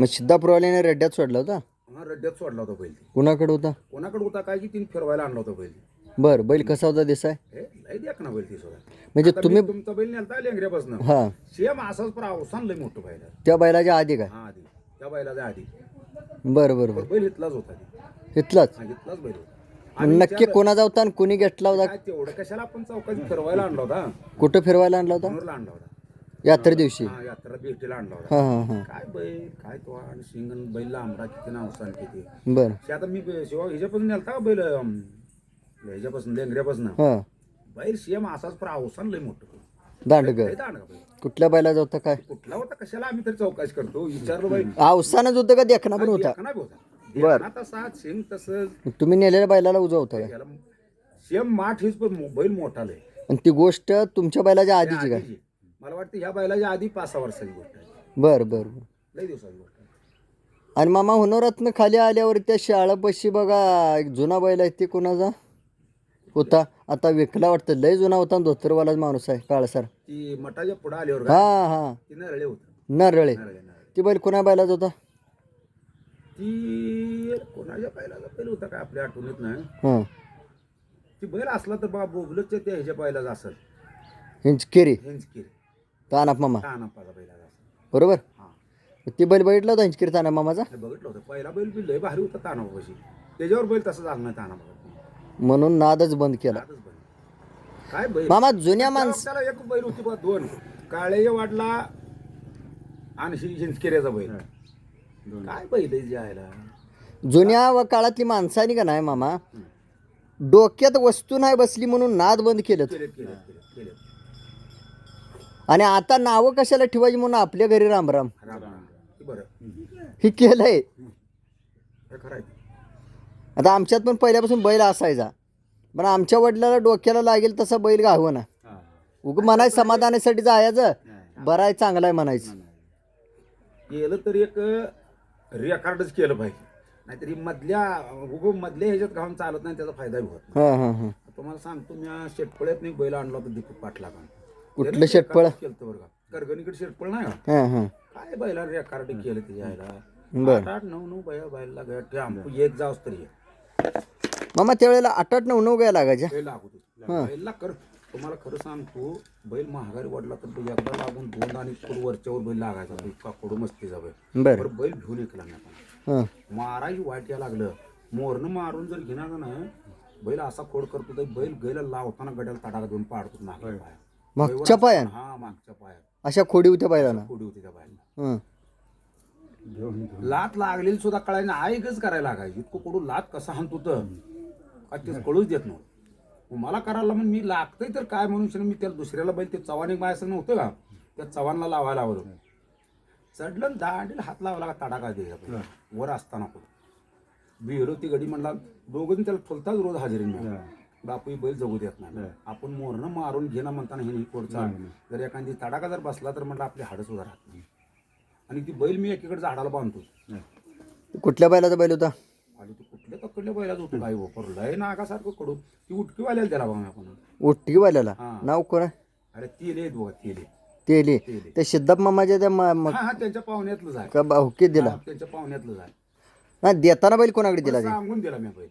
मग सिद्धापूरवाल्याने रड्ड्यात सोडला होता? हा रड्ड्यात सोडला होता बैल. कुणाकडे होता? कोणाकडे होता काय की तिने फिरवायला आणला होता बैल. बर बैल कसा होता देसाय हे लय ना बैल ती सोडा म्हणजे तुम्ही तुमचा बैल नेलता लेंगऱ्यापासून. हा. सेम असाच पण अवसान लय मोठं बैल आहे. त्या बैलाच्या आधी काय हा आधी. त्या बैलाच्या आधी. बरं बरं पण बैल इथलाच होता. बरं इथलाच? हा इथलाच बैल होता. आणि नक्की कोणाचा होता आणि कोणी घेतला होता? काय तेवढं कशाला आपण चौकात फिरवायला आणला होता? कुठं फिरवायला आणला होता? मनोरला आणला होता. यात्रे दिवशी? हा यात्रा भेटीला आणला होता. हा हा हा. काय बैल काय तो आणि शिंगण बैल लांबडा किती ना अवसान किती बरं. ते आता मी शिवा ह्याच्यापासून नेलता का बैल ह्याच्यापासून लेंगऱ्यापासून? हा. बैल सीएम असाच पण अवसान लय मोठं दांडग. लय दांडगा बैल. कुठल्या बैलाचा होता काय? कुठला होता? कशाला आम्ही तरी चौकशी करतो. विचारलो बैल अवसानच होतं का? देखना पण होता. देखना बी होता. देखना तसा शेंग तसं तुम्ही नेलेल्या बैलाला उजा होता काय? याला सेम माठ हेच पण बैल मोठा लय आणि ती गोष्ट तुमच्या बैलाच्या आधीची काय आधीची. मला वाटतं ह्या बैलाच्या आधी पाच सहा वर्षाची गोष्ट आहे. बरं बरं बरं. लय दिवसाची गोष्ट आहे. आणि मामा होणारातनं खाली आल्यावर त्या शाळापाशी बघा एक जुना बैल आहे ते कोणाचा? होता. आता विकला वाटतं. लय जुना होता धोतरवालाच माणूस आहे काळसर. ती मठाच्या पुढे आल्यावर हा हा. ती नरळे होत. नरळे. नरळे नरळे. ती बैल कोणा बैलाचा होता? ती कोणाच्या बैलाचा बैल होता काय आपल्या आठवणीत नाही? हां. ती बैल असला तर बा बोगलच्या त्या ह्याच्या बैलाचा असेल. हिंचकेरी. हेंचकीर. तानाप मामा? बरोबर? हा. ती बैल बघितला होता हिंचकेरी तानाप मामाचा? बघितलं होतं. पहिला बैल बी लय भारी होता तानापाशी त्याच्यावर बैल तसं झालं नाही तानापा म्हणून नादच बंद केला. आजच बैल काय बैल? मामा जुन्या माणस त्याला एक बैल होती बा दोन. काळेच्या वाटला आणि हि- हिंचकेऱ्याचा बैल. काय बैल आहे जे आहे जुन्या व काळातली माणसानी का नाही मामा डोक्यात वस्तू नाही बसली म्हणून नाद बंद केले आणि आता नावं कशाला ठेवायची म्हणून आपल्या घरी रामराम राम राम? हे बरं हे केलंय. हे खरं आहे आता आमच्यात पण पहिल्यापासून बैल असायचा. पण आमच्या वडिलाला डोक्याला लागेल तसा बैल गावं ना उग म्हणायचं समाधानासाठी जायचं. बरं आहे चांगला आहे म्हणायचं. केलं तर एक रेकॉर्डच केलं पाहिजे. नाहीतर मधल्या उगो मधल्या ह्याच्यात घालून चालत नाही त्याचा फायदा बी होत हां हां हां. नाही. तुम्हाला सांगतो मी शेटपळ्यात नाही बैल आणला होता दीपक पाटला कुठलं शेटपळ? केलं बरं का. करगणीकडे शेटपळ नाही का? हां हां. काय बैला रेकॉर्ड केलं त्याच्या आईला बर. आठ आठ नऊ नऊ बैला बैला टॅम्पू एक जाऊस तरी एक. मामा त्यावेळेला आठ आठ नऊ नऊ गाय लागायच्या? बैल लागू बैलला कर. तुम्हाला खरं सांगतो बैल महागारी वाढला तर बैल एकदा लागून दोन आणि थोडं वरच्यावर बैल लागायचा. बैल काकडू मस्तीचा बैल. बरं. बरं बैल घेऊन ऐकला नाही आपण हां. मारायची वाट या लागलं. मोरनं मारून जर घेणार ना बैल असा खोड करतो तर बैल गैला लावताना गड्याला तडाखा देऊन पाडतो. पाया. मागच्या पायान? हा मागच्या पायात अशा खोडी होत्या बैलांना खोडी होती त्या बायला हां. लात लागलेली सुद्धा कळायला आईकच करायला लागायची. इतकं कडू लात कसा हाणत होतं का ते कळूच देत नव्हतं. मग मला करायला मग मी लागतंय तर काय म्हणून शनी मी त्याला दुसऱ्याला बैल ते चव्हाण एक माझ्या नव्हतं का? त्या चव्हाणला लावायला आवडून चढलं आणि दांडीला हात लावला का तडाखा दे वर असताना पण बिहलो ती गडी म्हणला दोघं त्याला ठोलताच रोज हजेरी मिळाला. बापू ही बैल जगू देत नाही. आपण मोरणं मारून घेणं म्हणताना हे कोडचा जर एखादी तडाखा जर बसला तर म्हटलं आपली हाडं सुद्धा राहत नाही. आणि ती बैल मी एकीकडे झाडाला बांधतो. कुठल्या बैलाचा बैल होता? आणि ते कुठल्या तकडल्या बैलाच होतं? काय वापर लय नागासारखं कडू ती उठकी वाल्याला त्याला बघा आपण. उठकी बैलाला हां. नाव कोण आहे? अरे तेल आहेत बघा तेल. तेली. ते सिद्धाप मामाच्या त्या हा हा त्यांच्या पाहुण्यातलंच आहे. का भाऊकीत दिला. हा, त्यांच्या पाहुण्यातलंच आहे. हा देताना बैल कोणाकडे दिला सांगून दिला मी बैल.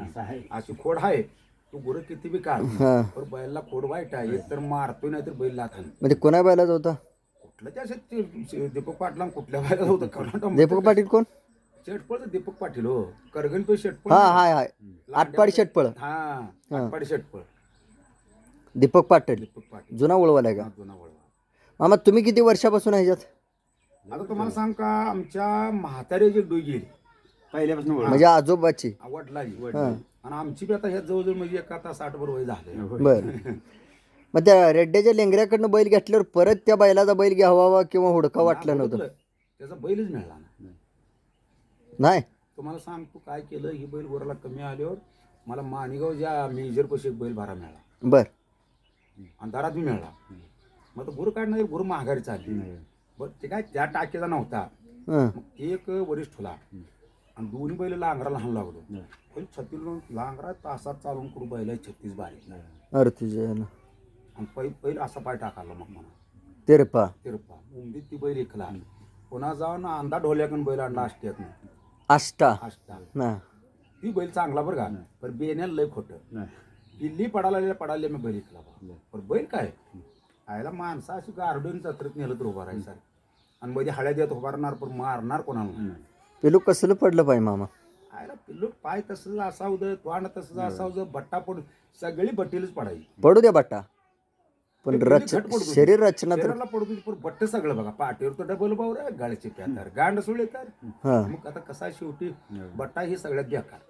अशी खोड आहे. तू गुरं किती बी काढ. हां. पण बैलला खोड वाईट आहे. तर मारतोय नाही तर बैल लाथ. म्हणजे कोणा बैलाचा होता? कुठलं त्या शेत- ते- ते दीपक पाटला कुठल्या बैला होतं? कर्नाटक दीपक पाटील कोण? शेटपळचं दीपक पाटील हो. करगण पे शेटपळ. हा हाय हाय आटपाडी शेटपळ. हा आटपाडी शेटपळ. दीपक पाटील. दीपक पाटील. जुना ओळवाला आहे का? जुना वळवा मामा तुम्ही किती वर्षापासून आहे ह्याच्यात आता तुम्हाला सांग का आमच्या म्हाताऱ्याची डोई गेली पहिल्यापासून म्हणजे आजोबाची. वडिलाची. आणि आमची बी आता ह्या जवळजवळ म्हणजे एक आता साठ वर वय झाले बर. मग त्या रेड्ड्याच्या लेंगऱ्याकडनं बैल घेतल्यावर परत त्या बैलाचा बैल घ्यावा किंवा हुडका वाटलं नव्हतं? त्याचा बैलच मिळाला ना नाही. तुम्हाला सांगतो काय केलं? ही बैल वराला कमी आल्यावर मला माणिगाव ज्या मेजर पशी एक बैल भरा मिळाला. बर. अंधारात बी मिळाला. मग आता गुरु काढणार गुरु महागारी चालली. बरं ते काय त्या टाकीचा नव्हता. हं. मग ते एक वरिष्ठ होला आणि दोन्ही बैल लांगरा लहान लागलो. पण छत्तीस लांगरा तासात चालून करू बैल आहे छत्तीस बारीक. तुझ्या आणि पै पहिलं असा पाय टाकाला मग मला तेरपा. तिरपा. उमदीत ती बैल एकला पुन्हा जाऊन अंदा ढोल्याकन बैल आणला आष्ट्यात आष्टा. आष्टा. ना ती बैल चांगला बरं का. पण बेण्याला लय खोटं. किल्ली पडाला पडाले मी बैल इकला. पण बैल काय? आयला माणसं अशी गारडून जत्रेत नेलं तर उभा राहायचं आणि मध्ये हळ्या देत उभारणार पण मारणार कोणाला पेलू कसलं पडलं पाहिजे मामा? आयला पिल्लू पाय तसं असा उद तोंड तसं असा उद बट्टा पडून सगळी बट्टीलच पडायची. पडू द्या बट्टा. पण ते रच घट पडू दे. शरीर रचना तर शरीराला पडू दे, पण बट्ट सगळं बघा पाठीवर तर डबल बावर गाळीचे प्यातर गांड सोडले तर हा. मग आता कसा शेवटी बट्टा ही सगळ्यात बेकार.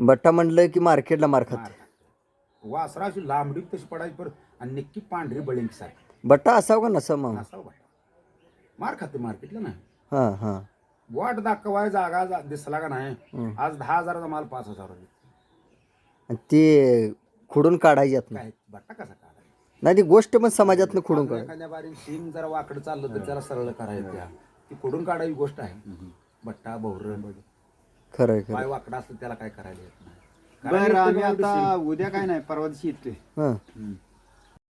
बट्टा म्हणलं की मार्केटला मार खात. वासरा अशी लांबडी तशी पडायची पर आणि नक्की पांढरी बळींची सारखी. बट्टा असावं का नसा मामा? असा बट्टा. मार खाते मार्केटला नाही हा हा. वाट दाखवाय जागा जा- दिसला का नाही. आज दहा हजाराचा माल पाच हजार आणि ते खुडून काय? बट्टा कसा काढायचा? नाही ती गोष्ट पण समाजातनं खुडून काढ एखाद्या शिंग जरा वाकडं चाललं तर त्याला सरळ करायचं. त्या ती कुडून काढावी गोष्ट आहे. बट्टा भोवर खरंय खरं पाय वाकडा असतं त्याला काय करायला येत नाही. बरं आम्ही आता उद्या काय नाही परवा दिवशी येतोय. हा.